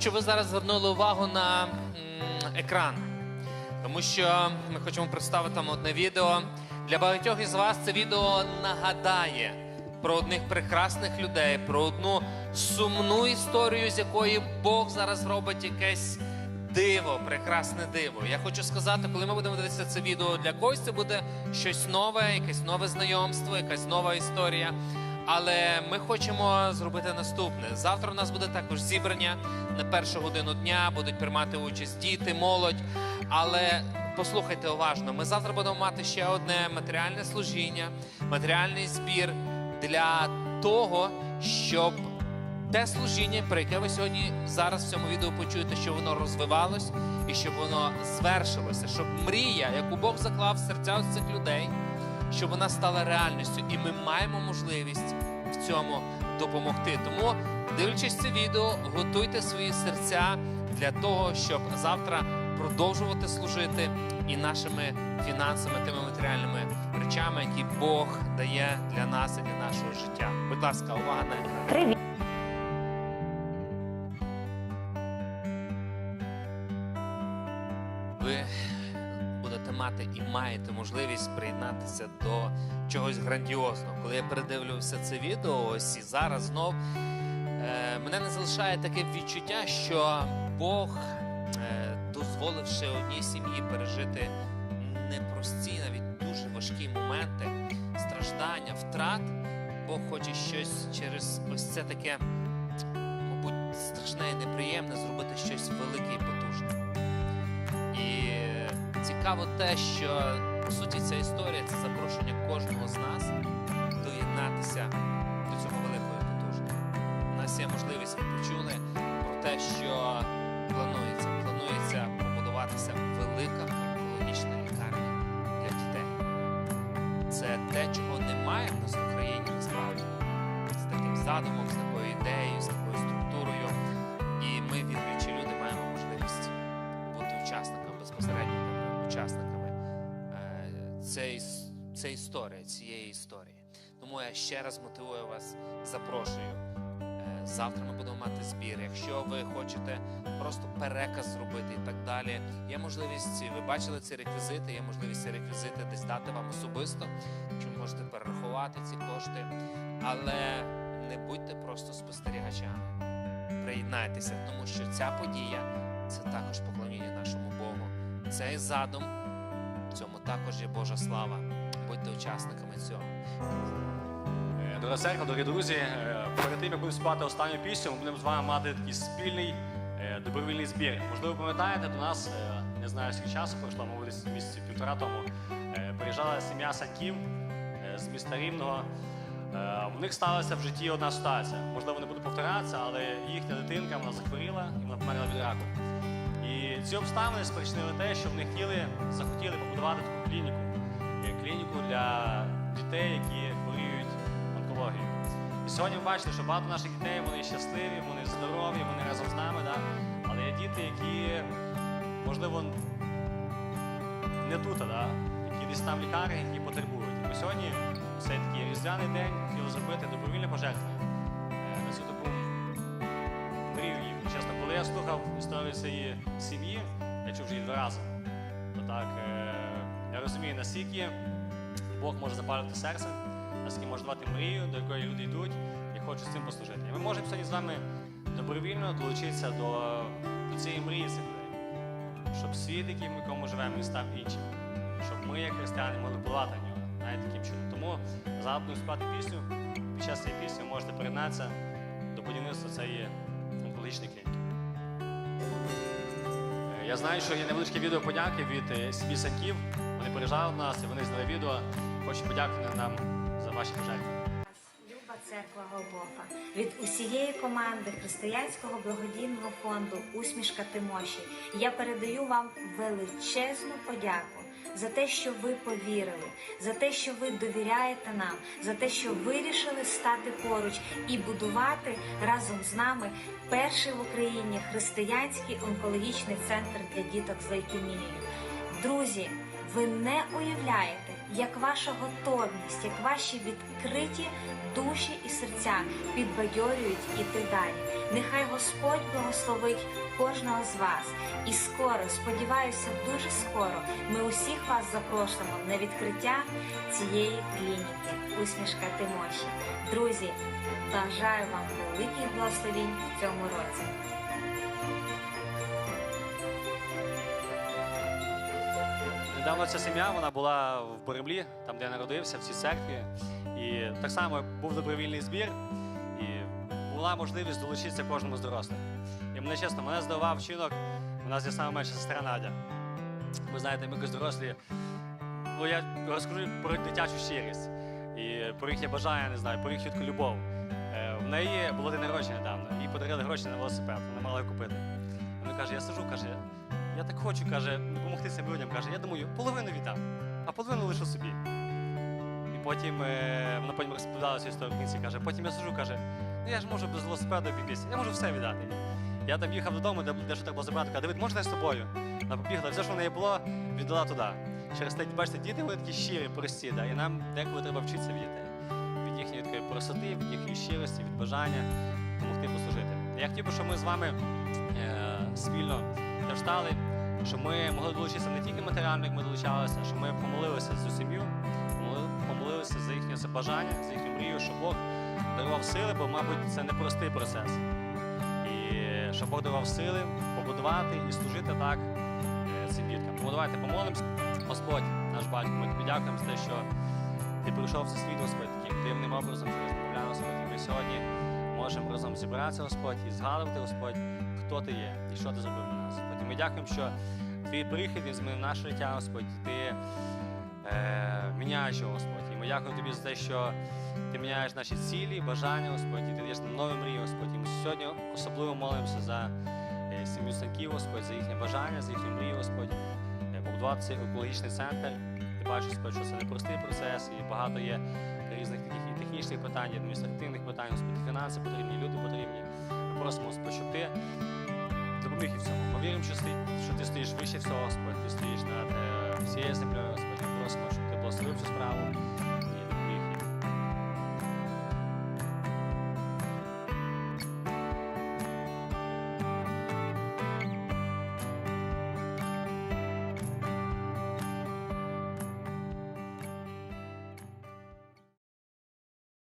Щоб ви зараз звернули увагу на екран, тому що ми хочемо представити вам одне відео. Для багатьох із вас це відео нагадає про одних прекрасних людей, про одну сумну історію, з якої Бог зараз робить якесь диво, прекрасне диво. Я хочу сказати, коли ми будемо дивитися це відео для когось, це буде щось нове, якесь нове знайомство, якась нова історія. Але ми хочемо зробити наступне. Завтра у нас буде також зібрання на першу годину дня, будуть приймати участь діти, молодь. Але послухайте уважно, ми завтра будемо мати ще одне матеріальне служіння, матеріальний збір для того, щоб те служіння, про яке ви сьогодні зараз в цьому відео почуєте, щоб воно розвивалось і щоб воно звершилося, щоб мрія, яку Бог заклав в серця цих людей, щоб вона стала реальністю, і ми маємо можливість в цьому допомогти. Тому, дивлячись це відео, готуйте свої серця для того, щоб завтра продовжувати служити і нашими фінансами, тими матеріальними речами, які Бог дає для нас і для нашого життя. Будь ласка, увага на екран. Привіт! ви будете мати і маєте можливість приєднатися до чогось грандіозного. Коли я передивлювався це відео, ось і зараз знов е, мене не залишає таке відчуття, що Бог, е, дозволивши одній сім'ї пережити непрості, навіть дуже важкі моменти, страждання, втрат, Бог хоче щось через ось це таке, мабуть, страшне і неприємне зробити щось велике і потужне. Цікаво те, що по суті ця історія це запрошення кожного з нас доєднатися до цього великого і потужного. У нас є можливість, ви почули про те, що планується. Планується побудуватися велика онкологічна лікарня для дітей. Це те, чого немає в нас в Україні насправді. З таким задумом, з такою учасниками е, цієї, історії, цієї історії. Тому я ще раз мотивую вас, запрошую. Е, Завтра ми будемо мати збір. Якщо ви хочете просто переказ зробити і так далі, є можливість, ви бачили ці реквізити, є можливість ці реквізити десь дати вам особисто, чи можете перерахувати ці кошти. Але не будьте просто спостерігачами приєднайтеся, тому що ця подія це Богу. Цей задум, в цьому також є Божа слава. Будьте учасниками цього. Е, Дорога церква, дорогі друзі, е, перед тим, як будемо співати останню пісню, ми будемо з вами мати такий спільний е, добровільний збір. Можливо, пам'ятаєте, до нас, не знаю, скільки часу пройшло, мабуть, місяці півтора тому, приїжджала сім'я Саньків е, з міста Рівного. У них сталася в житті одна ситуація. Можливо, не буду повторятися, але їхня дитинка вона захворіла і вона померла від раку. Ці обставини спричинили те, що вони хотіли, захотіли побудувати таку клініку. Е, Клініку для дітей, які хворіють онкологією. І сьогодні ви бачите, що багато наших дітей вони щасливі, вони здорові, вони разом з нами, да? але є діти, які, можливо, не тут, да? які десь там лікарні, які потребують. І сьогодні, цей такий різдвяний день, хотіли зробити добровільне пожертвування слухав історію цієї сім'ї, я чув вже її два. То так, е, я розумію, наскільки Бог може запалювати серце, наскільки може давати мрію, до якої люди йдуть і хочуть з цим послужити. І ми можемо сьогодні з вами добровільно долучитися до, до цієї мрії цих людей, щоб світ, який ми в якому живемо, він став іншим, щоб ми, як християни, могли впливати на нього, навіть таким чином. Тому зараз будемо співати пісню. Під час цієї пісні ви можете приєднатися до будівництва цієї онкологічної клініки. Я знаю, що є невеличке відео подяки від е, сім'ї Саньків. Вони приїжджали до нас і вони зняли відео. Хочу подякувати нам за ваші пожертви. Люба церква Голгофа від усієї команди християнського благодійного фонду Усмішка Тимоші. Я передаю вам величезну подяку за те, що ви повірили, за те, що ви довіряєте нам, за те, що вирішили стати поруч і будувати разом з нами перший в Україні християнський онкологічний центр для діток з лейкемією. Друзі, Ви не уявляєте, як ваша готовність, як ваші відкриті душі і серця підбадьорюють іти далі. Нехай Господь благословить кожного з вас. І скоро, сподіваюся, дуже скоро ми усіх вас запросимо на відкриття цієї клініки. Усмішка Тимоші. Друзі, бажаю вам великих благословінь в цьому році. Недавно ця сім'я вона була в Боремлі, там де я народився, в цій церкві. І так само був добровільний збір, і була можливість долучитися кожному з дорослих. І мене чесно, мене здивував вчинок. У нас є саме менша сестра Надя. Ви знаєте, ми якось дорослі. Ну, я розкажу про дитячу щирість і про їхнє бажання, не знаю, про їхню таку любов. Е, В неї було день народження недавно, їй подарили гроші на велосипед, вона мала купити. Вона каже, я сижу, каже, я так хочу, каже, допомогти цим людям. Каже, я думаю, половину віддам, а половину лишу собі. І потім е, вона потім розповідала цю історію в кінці. Каже, потім я сижу, каже, ну я ж можу без велосипеда обійтися, я можу все віддати. Я там їхав додому, де, де що так було забрати, каже, Давид, можна я з тобою? Вона побігла, все, що в неї було, віддала туди. Через те, бачите, діти вони такі щирі, прості, да, і нам деколи треба вчитися від дітей. Від їхньої такої простоти, від їхньої щирості, від бажання допомогти послужити. Я хотів би, щоб ми з вами е, спільно стали, щоб ми могли долучитися не тільки матеріально, як ми долучалися, а щоб ми помолилися за цю сім'ю, помолилися за їхнє бажання, за їхню мрію, щоб Бог дарував сили, бо, мабуть, це непростий процес. І щоб Бог давав сили побудувати і служити так е, цим діткам. Тому давайте помолимося. Господь, наш батько, ми тобі дякуємо за те, що ти прийшов в світ, Господь, таким дивним образом немовля, Господь. І ми сьогодні можемо разом зібратися, Господь, і згадувати, Господь, хто ти є і що ти зробив для нас. Господь. І ми дякуємо, що твій прихід він змінив наше життя, Господь. Ти е, міняєш його, Господь. І ми дякуємо тобі за те, що ти міняєш наші цілі, бажання, Господь, і ти даєш нам нові мрії, Господь. І ми сьогодні особливо молимося за е, сім'ю Санків, Господь, за їхнє бажання, за їхню мрію, Господь. Е, Побудувати цей екологічний центр. Ти бачиш, Господь, що це непростий процес, і багато є різних технічних питань, адміністративних питань, фінанси потрібні, люди потрібні. Ми просимо, Господь, щоб ти допоміг і всьому. Ми віримо, що, що ти стоїш вище всього, Господь, ти стоїш над е, всією землею, Господь. Просимо, щоб ти благословив цю справу.